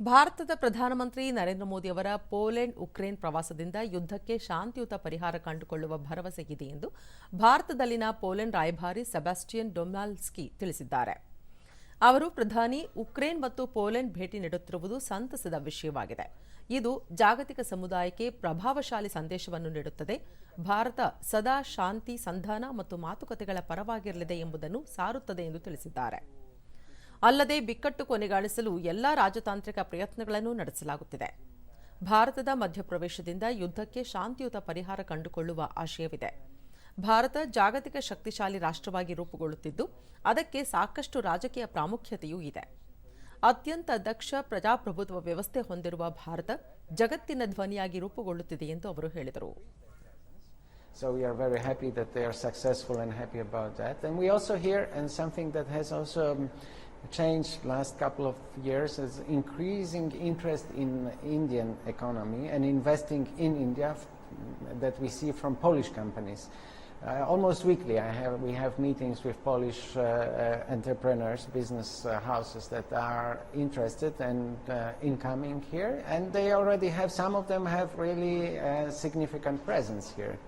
ಭಾರತದ ಪ್ರಧಾನಮಂತ್ರಿ ನರೇಂದ್ರ ಮೋದಿ ಅವರ ಪೋಲೆಂಡ್ ಉಕ್ರೇನ್ ಪ್ರವಾಸದಿಂದ ಯುದ್ಧಕ್ಕೆ ಶಾಂತಿಯುತ ಪರಿಹಾರ ಕಂಡುಕೊಳ್ಳುವ ಭರವಸೆ ಇದೆ ಎಂದು ಭಾರತದಲ್ಲಿನ ಪೋಲೆಂಡ್ ರಾಯಭಾರಿ ಸೆಬಾಸ್ಟಿಯನ್ ಡೊಮ್ನಾಲ್ಸ್ಕಿ ತಿಳಿಸಿದ್ದಾರೆ. ಅವರು ಪ್ರಧಾನಿ, ಉಕ್ರೇನ್ ಮತ್ತು ಪೋಲೆಂಡ್ ಭೇಟಿ ನೀಡುತ್ತಿರುವುದು ಸಂತಸದ ವಿಷಯವಾಗಿದೆ. ಇದು ಜಾಗತಿಕ ಸಮುದಾಯಕ್ಕೆ ಪ್ರಭಾವಶಾಲಿ ಸಂದೇಶವನ್ನು ನೀಡುತ್ತದೆ. ಭಾರತ ಸದಾ ಶಾಂತಿ, ಸಂಧಾನ ಮತ್ತು ಮಾತುಕತೆಗಳ ಪರವಾಗಿರಲಿದೆ ಎಂಬುದನ್ನು ಸಾರುತ್ತದೆ ಎಂದು ತಿಳಿಸಿದ್ದಾರೆ. ಅಲ್ಲದೆ ಬಿಕ್ಕಟ್ಟು ಕೊನೆಗಾಣಿಸಲು ಎಲ್ಲಾ ರಾಜತಾಂತ್ರಿಕ ಪ್ರಯತ್ನಗಳನ್ನು ನಡೆಸಲಾಗುತ್ತಿದೆ. ಭಾರತದ ಮಧ್ಯಪ್ರವೇಶದಿಂದ ಯುದ್ಧಕ್ಕೆ ಶಾಂತಿಯುತ ಪರಿಹಾರ ಕಂಡುಕೊಳ್ಳುವ ಆಶಯವಿದೆ. ಭಾರತ ಜಾಗತಿಕ ಶಕ್ತಿಶಾಲಿ ರಾಷ್ಟ್ರವಾಗಿ ರೂಪುಗೊಳ್ಳುತ್ತಿದ್ದು ಅದಕ್ಕೆ ಸಾಕಷ್ಟು ರಾಜಕೀಯ ಪ್ರಾಮುಖ್ಯತೆಯೂ ಇದೆ. ಅತ್ಯಂತ ದಕ್ಷ ಪ್ರಜಾಪ್ರಭುತ್ವ ವ್ಯವಸ್ಥೆ ಹೊಂದಿರುವ ಭಾರತ ಜಗತ್ತಿನ ಧ್ವನಿಯಾಗಿ ರೂಪುಗೊಳ್ಳುತ್ತಿದೆ ಎಂದು ಅವರು ಹೇಳಿದರು. So we are very happy that they are successful and happy about that. And we also hear, and something that has also um, changed last couple of years, is increasing interest in Indian economy and investing in India that we see from Polish companies. Uh, almost weekly, I have, we have meetings with Polish uh, uh, entrepreneurs, business uh, houses that are interested and uh, incoming here, and they already have. Some of them have really uh, significant presence here.